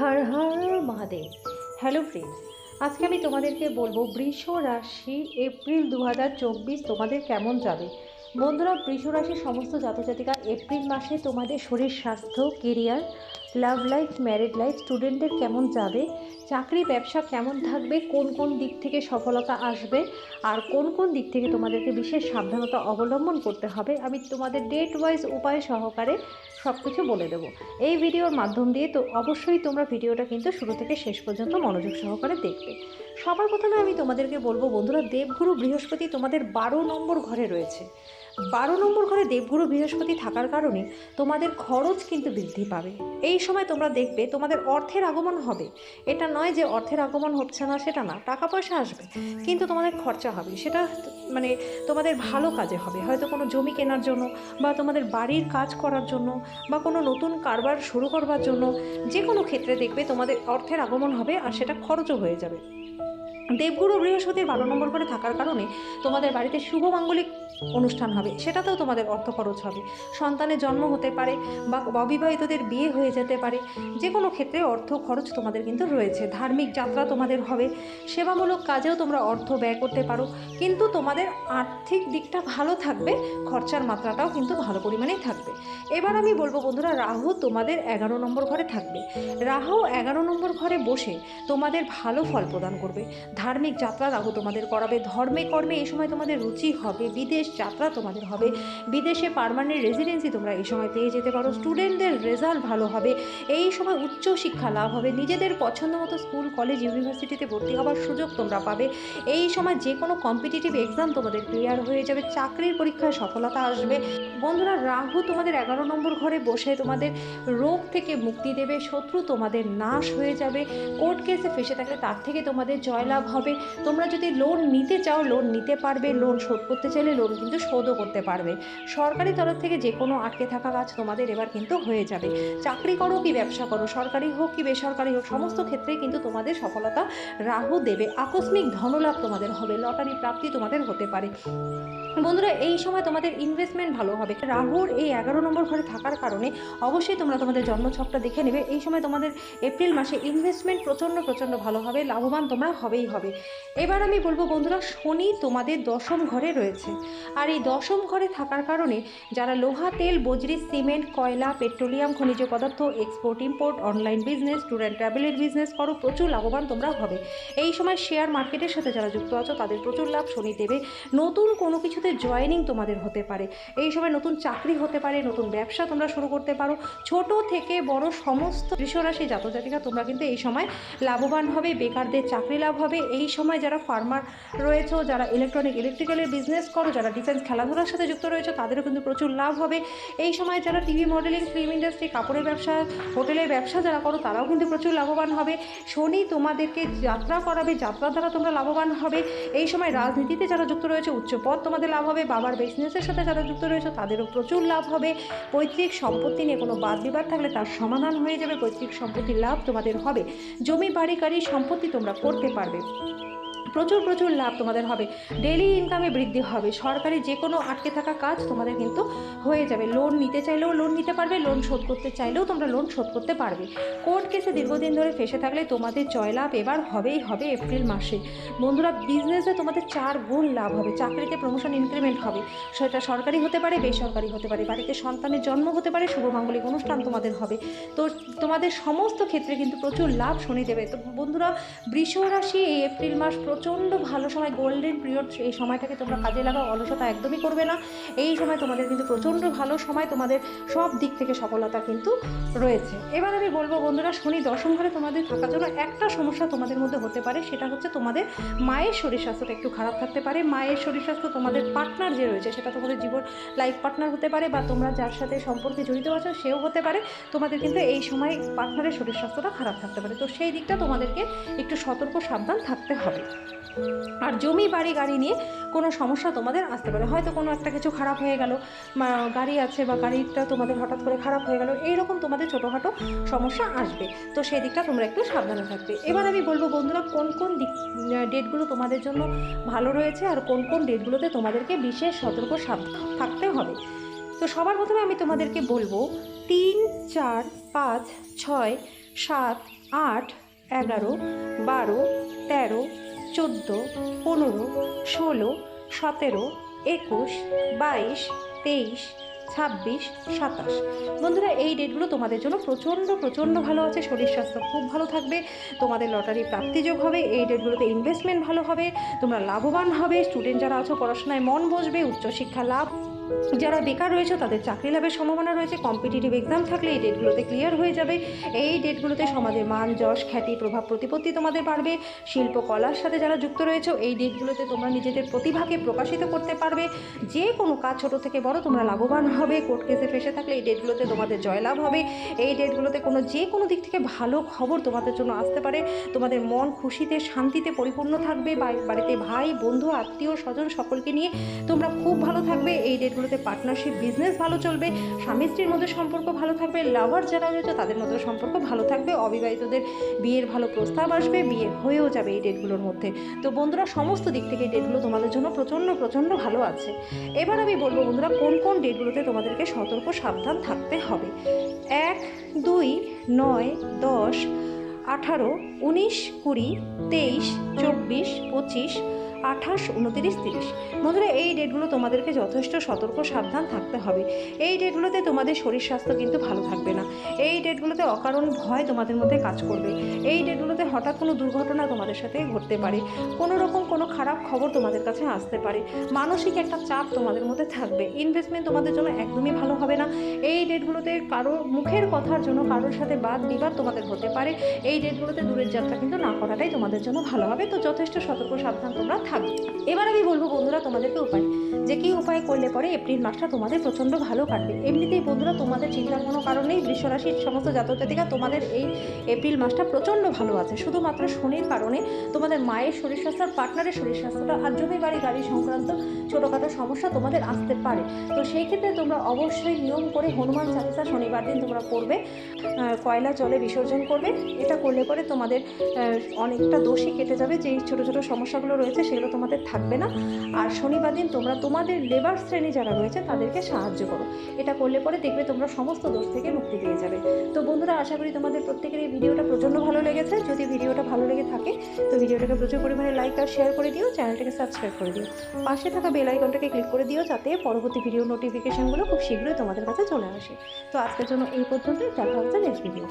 হর Har Mahadev. Hello friends আজকে আমি তোমাদেরকে বলব বৃষ রাশি এপ্রিল দু চব্বিশ তোমাদের কেমন যাবে? বন্ধুরা, বৃষ রাশির সমস্ত জাতজাতিকা এপ্রিল মাসে তোমাদের শরীর, স্বাস্থ্য career love life married life স্টুডেন্টদের কেমন যাবে? চাকরি, ব্যবসা কেমন থাকবে, কোন কোন দিক থেকে সফলতা আসবে আর কোন কোন দিক থেকে তোমাদেরকে বিশেষ সাবধানতা অবলম্বন করতে হবে, আমি তোমাদের ডেট ওয়াইজ উপায় সহকারে সব কিছু বলে দেবো। এই ভিডিওর মাধ্যম দিয়ে তো অবশ্যই তোমরা ভিডিওটা কিন্তু শুরু থেকে শেষ পর্যন্ত মনোযোগ সহকারে দেখবে। সবার প্রথমে আমি তোমাদেরকে বলব বন্ধুরা, দেবগুরু বৃহস্পতি তোমাদের বারো নম্বর ঘরে রয়েছে। বারো নম্বর ঘরে দেবগুরু বৃহস্পতি থাকার কারণে তোমাদের খরচ কিন্তু বৃদ্ধি পাবে। এই সময় তোমরা দেখবে তোমাদের অর্থের আগমন হবে। এটা নয় যে অর্থের আগমন হচ্ছে না, সেটা না। টাকা পয়সা আসবে, কিন্তু তোমাদের খরচা হবে। সেটা মানে তোমাদের ভালো কাজে হবে। হয়তো কোনো জমি কেনার জন্য বা তোমাদের বাড়ির কাজ করার জন্য বা কোনো নতুন কারবার শুরু করবার জন্য যে কোনো ক্ষেত্রে দেখবে তোমাদের অর্থের আগমন হবে আর সেটা খরচও হয়ে যাবে। দেবগুরু বৃহস্পতির বারো নম্বর করে থাকার কারণে তোমাদের বাড়িতে শুভ মাঙ্গলিক অনুষ্ঠান হবে। সেটাতেও তোমাদের অর্থ খরচ হবে। সন্তানের জন্ম হতে পারে বা অবিবাহিতদের বিয়ে হয়ে যেতে পারে। যে কোনো ক্ষেত্রে অর্থ খরচ তোমাদের কিন্তু রয়েছে। ধার্মিক যাত্রা তোমাদের হবে। সেবামূলক কাজেও তোমরা অর্থ ব্যয় করতে পারো। কিন্তু তোমাদের আর্থিক দিকটা ভালো থাকবে। খরচার মাত্রাটাও কিন্তু ভালো পরিমাণেই থাকবে। এবার আমি বলব বন্ধুরা, রাহু তোমাদের এগারো নম্বর ঘরে থাকবে। রাহু এগারো নম্বর ঘরে বসে তোমাদের ভালো ফল প্রদান করবে। ধার্মিক যাত্রা রাহু তোমাদের করাবে। ধর্মে কর্মে এই সময় তোমাদের রুচি হবে। বিদেশ যাত্রা তোমাদের হবে। বিদেশে পারমানেন্ট রেসিডেন্সি তোমরা এই সময় পেয়ে যেতে পারো। স্টুডেন্টদের রেজাল্ট ভালো হবে। এই সময় উচ্চ শিক্ষা লাভ হবে। নিজেদের পছন্দ মতো স্কুল কলেজ ইউনিভার্সিটিতে ভর্তি হওয়ার সুযোগ তোমরা পাবে। এই সময় যে কোনো কম্পিটিটিভ এক্সাম তোমাদের ক্লিয়ার হয়ে যাবে। চাকরির পরীক্ষায় সফলতা আসবে। বন্ধুরা, রাহু তোমাদের এগারো নম্বর ঘরে বসে তোমাদের রোগ থেকে মুক্তি দেবে। শত্রু তোমাদের নাশ হয়ে যাবে। কোর্ট কেসে ফেসে থাকলে তার থেকে তোমাদের জয়লাভ হবে। তোমরা যদি লোন নিতে চাও লোন নিতে পারবে। লোন শোধ করতে চাইলে লোন কিন্তু শোধও করতে পারবে। সরকারি তরফ থেকে যে কোনো আটকে থাকা কাজ তোমাদের এবার কিন্তু হয়ে যাবে। চাকরি করো কি ব্যবসা করো, সরকারি হোক কি বেসরকারি হোক, সমস্ত ক্ষেত্রে কিন্তু তোমাদের সফলতা রাহু দেবে। আকস্মিক ধনলাভ তোমাদের হবে লটারি প্রাপ্তি তোমাদের হতে পারে। বন্ধুরা, এই সময় তোমাদের ইনভেস্টমেন্ট ভালো হবে। রাহুর এই এগারো নম্বর ঘরে থাকার কারণে অবশ্যই তোমরা তোমাদের জন্মছকটা দেখে নেবে। এই সময় তোমাদের এপ্রিল মাসে ইনভেস্টমেন্ট প্রচণ্ড প্রচণ্ড ভালো হবে, লাভবান তোমরা হবেই হবে। এবার আমি বলব বন্ধুরা, শনি তোমাদের দশম ঘরে রয়েছে। আর এই দশম ঘরে থাকার কারণে যারা লোহা, তেল, বজরি, সিমেন্ট, কয়লা, পেট্রোলিয়াম, খনিজ পদার্থ export import online business tour and ট্রাভেলের বিজনেস করো, প্রচুর লাভবান তোমরা হবে। এই সময় শেয়ার মার্কেটের সাথে যারা যুক্ত আছো, তাদের প্রচুর লাভ শনি দেবে। নতুন কোনো কিছুতে জয়েনিং তোমাদের হতে পারে। এই সময় নতুন চাকরি হতে পারে, নতুন ব্যবসা তোমরা শুরু করতে পারো। ছোট থেকে বড় সমস্ত বৃষরাশি জাতজাতিকা তোমরা কিন্তু এই সময় লাভবান হবে, বেকারদের চাকরি লাভ হবে। এই সময় যারা ফার্মার রয়েছে, যারা ইলেকট্রনিক ইলেকট্রিক্যালের বিজনেস করো, যারা ডিফেন্স খেলাধুলার সাথে যুক্ত রয়েছে, তাদেরও কিন্তু প্রচুর লাভ হবে। এই সময় যারা টিভি মডেলিং ফিল্ম ইন্ডাস্ট্রি কাপড়ের ব্যবসা, হোটেলের ব্যবসা যারা করো, তারাও কিন্তু প্রচুর লাভবান হবে। শনি তোমাদেরকে যাত্রা করাবে, যাত্রার দ্বারা তোমরা লাভবান হবে। এই সময় রাজনীতিতে যারা যুক্ত রয়েছে উচ্চ পদ তোমাদের লাভ হবে, বাবার বিজনেসের সাথে যারা যুক্ত রয়েছে তাদেরও প্রচুর লাভ হবে। পৈতৃক সম্পত্তি নিয়ে কোনো বাদ বিবাদ থাকলে তার সমাধান হয়ে যাবে, পৈতৃক সম্পত্তির লাভ তোমাদের হবে। জমি, বাড়ি গাড়ি সম্পত্তি তোমরা করতে পারবে। প্রচুর প্রচুর লাভ তোমাদের হবে। ডেলি ইনকামে বৃদ্ধি হবে। সরকারি যে কোনো আটকে থাকা কাজ তোমাদের কিন্তু হয়ে যাবে। লোন নিতে চাইলেও লোন নিতে পারবে লোন শোধ করতে চাইলেও তোমরা লোন শোধ করতে পারবে। কোর্ট কেসে দীর্ঘদিন ধরে ফেসে থাকলে তোমাদের জয়লাভ এবার হবেই হবে এপ্রিল মাসে। বন্ধুরা বিজনেসে তোমাদের চার গুণ লাভ হবে। চাকরিতে প্রমোশন ইনক্রিমেন্ট হবে। সেটা সরকারি হতে পারে, বেসরকারি হতে পারে। বাড়িতে সন্তানের জন্ম হতে পারে শুভমাঙ্গলিক অনুষ্ঠান তোমাদের হবে। তো তোমাদের সমস্ত ক্ষেত্রে কিন্তু প্রচুর লাভ শনি দেবে। তো বন্ধুরা, বৃষ রাশি এই এপ্রিল মাস প্রচণ্ড ভালো সময় গোল্ডেন পিরিয়ড এই সময়টাকে তোমরা কাজে লাগাও, অলসতা একদমই করবে না। এই সময় তোমাদের কিন্তু প্রচণ্ড ভালো সময়, তোমাদের সব দিক থেকে সফলতা কিন্তু রয়েছে। এবার আমি বলব বন্ধুরা, শনি দশম ঘরে তোমাদের থাকার জন্য একটা সমস্যা তোমাদের মধ্যে হতে পারে, সেটা হচ্ছে তোমাদের মায়ের শরীর স্বাস্থ্যটা একটু খারাপ থাকতে পারে। মায়ের শরীর স্বাস্থ্য তোমাদের পার্টনার যে রয়েছে, সেটা তোমাদের জীবন লাইফ পার্টনার হতে পারে বা তোমরা যার সাথে সম্পর্কে জড়িত আছো, সেও হতে পারে। তোমাদের কিন্তু এই সময় পার্টনারের শরীর স্বাস্থ্যটা খারাপ থাকতে পারে। তো সেই দিকটা তোমাদেরকে একটু সতর্ক সাবধান থাকতে হবে। আর জমি, বাড়ি, গাড়ি নিয়ে কোনো সমস্যা তোমাদের আসতে পারে। হয়তো কোনো একটা কিছু খারাপ হয়ে গেল গাড়ি আছে বা গাড়িটা তোমাদের হঠাৎ করে খারাপ হয়ে গেল, এইরকম তোমাদের ছোটোখাটো সমস্যা আসবে। তো সেই দিকটা তোমরা একটু সাবধানে থাকবে। এবার আমি বলব বন্ধুরা, কোন কোন দিক ডেটগুলো তোমাদের জন্য ভালো রয়েছে আর কোন কোন ডেটগুলোতে তোমাদেরকে বিশেষ সতর্ক সাবধান থাকতে হবে। তো সবার প্রথমে আমি তোমাদেরকে বলব, তিন, চার, পাঁচ, ছয়, সাত, আট, এগারো, বারো, তেরো চোদ্দ, পনেরো, ষোলো, সতেরো, একুশ, বাইশ, তেইশ, ছাব্বিশ, সাতাশ। বন্ধুরা, এই ডেটগুলো তোমাদের জন্য প্রচণ্ড প্রচণ্ড ভালো আছে। শরীর স্বাস্থ্য খুব ভালো থাকবে। তোমাদের লটারি প্রাপ্তিযোগ হবে। এই ডেটগুলোতে ইনভেস্টমেন্ট ভালো হবে। তোমরা লাভবান হবে। স্টুডেন্ট যারা আছো, পড়াশোনায় মন বসবে। উচ্চশিক্ষা লাভ যারা বেকার রয়েছে, তাদের চাকরি লাভের সম্ভাবনা রয়েছে। কম্পিটিটিভ এক্সাম থাকলে এই ডেটগুলোতে ক্লিয়ার হয়ে যাবে। এই ডেটগুলোতে সমাজের মান, যশ, খ্যাতি, প্রভাব, প্রতিপত্তি তোমাদের বাড়বে। শিল্প, কলার সাথে যারা যুক্ত রয়েছে, এই ডেটগুলোতে তোমরা নিজেদের প্রতিভাকে প্রকাশিত করতে পারবে। যে কোনো কাজ ছোট থেকে বড় তোমরা লাভবান হবে। কোর্ট কেসে ফেসে থাকলে এই ডেটগুলোতে তোমাদের জয়লাভ হবে। এই ডেটগুলোতে কোনো যে কোনো দিক থেকে ভালো খবর তোমাদের জন্য আসতে পারে। তোমাদের মন খুশিতে, শান্তিতে পরিপূর্ণ থাকবে। বাড়িতে ভাই, বন্ধু, আত্মীয়, স্বজন সকলকে নিয়ে তোমরা খুব ভালো থাকবে। এই ডেটগুলোতে পার্টনারশিপ বিজনেস ভালো চলবে, স্বামী স্ত্রীর মধ্যে সম্পর্ক ভালো থাকবে লাভার যারা রয়েছে তাদের মধ্যে সম্পর্ক ভালো থাকবে, অবিবাহিতদের বিয়ের ভালো প্রস্তাব আসবে, বিয়ে হয়েও যাবে এই ডেটগুলোর মধ্যে। তো বন্ধুরা, সমস্ত দিক থেকে এই ডেটগুলো তোমাদের জন্য প্রচণ্ড প্রচণ্ড ভালো আছে। এবার আমি বলব বন্ধুরা, কোন কোন ডেটগুলোতে তোমাদেরকে সতর্ক, সাবধান থাকতে হবে? এক, দুই, নয়, দশ, আঠারো, উনিশ, কুড়ি, তেইশ, চব্বিশ, পঁচিশ আঠাশ, উনতিরিশ, তিরিশ। বন্ধুরা, এই ডেটগুলো তোমাদেরকে যথেষ্ট সতর্ক, সাবধান থাকতে হবে। এই ডেটগুলোতে তোমাদের শরীর স্বাস্থ্য কিন্তু ভালো থাকবে না। এই ডেটগুলোতে অকারণ ভয় তোমাদের মধ্যে কাজ করবে। এই ডেটগুলোতে হঠাৎ কোনো দুর্ঘটনা তোমাদের সাথে ঘটতে পারে। কোনো রকম কোনো খারাপ খবর তোমাদের কাছে আসতে পারে। মানসিক একটা চাপ তোমাদের মধ্যে থাকবে। ইনভেস্টমেন্ট তোমাদের জন্য একদমই ভালো হবে না। এই ডেটগুলোতে কারও মুখের কথার জন্য কারোর সাথে বাদ বিবাদ তোমাদের হতে পারে। এই ডেটগুলোতে দূরের যাত্রা কিন্তু না করাটাই তোমাদের জন্য ভালো হবে। তো যথেষ্ট সতর্ক, সাবধান তোমরা থাকবে এবার আমি বলব বন্ধুরা তোমাদেরকে উপায়, যে কী উপায় করলে পরে এপ্রিল মাসটা তোমাদের প্রচণ্ড ভালো কাটবে। এমনিতেই বন্ধুরা তোমাদের চিন্তার কোনো কারণেই বৃষরাশির সমস্ত জাতক জাতিকা তোমাদের এই এপ্রিল মাসটা প্রচণ্ড ভালো আছে। শুধুমাত্র শনির কারণে তোমাদের মায়ের শরীর স্বাস্থ্য আর পার্টনারের শরীর স্বাস্থ্যটা আর জমি বাড়ি গাড়ি সংক্রান্ত ছোটোখাটো সমস্যা তোমাদের আসতে পারে। তো সেই ক্ষেত্রে তোমরা অবশ্যই নিয়ম করে হনুমান চালিসা শনিবার দিন তোমরা পড়বে কয়লা জলে বিসর্জন করবে। এটা করলে পরে তোমাদের অনেকটা দোষই কেটে যাবে। যেই ছোটো ছোটো সমস্যাগুলো রয়েছে সেগুলো তোমাদের থাকবে না। আর শনিবার দিন তোমরা তোমাদের লেবার শ্রেণি যারা রয়েছে, তাদেরকে সাহায্য করো। এটা করলে পরে দেখবে তোমরা সমস্ত দোষ থেকে মুক্তি পেয়ে যাবে। তো বন্ধুরা, আশা করি তোমাদের প্রত্যেকের এই ভিডিওটা প্রচণ্ড ভালো লেগেছে। যদি ভিডিওটা ভালো লেগে থাকে, তো ভিডিওটাকে প্রচুর পরিমাণে লাইক আর শেয়ার করে দিও। চ্যানেলটাকে সাবস্ক্রাইব করে দিও। পাশে থাকা বেল আইকনটাকে ক্লিক করে দিও, যাতে পরবর্তী ভিডিও নোটিফিকেশনগুলো খুব শীঘ্রই তোমাদের কাছে চলে আসে। তো আজকের জন্য এই পর্যন্তই। দেখা হচ্ছে নেক্সট ভিডিও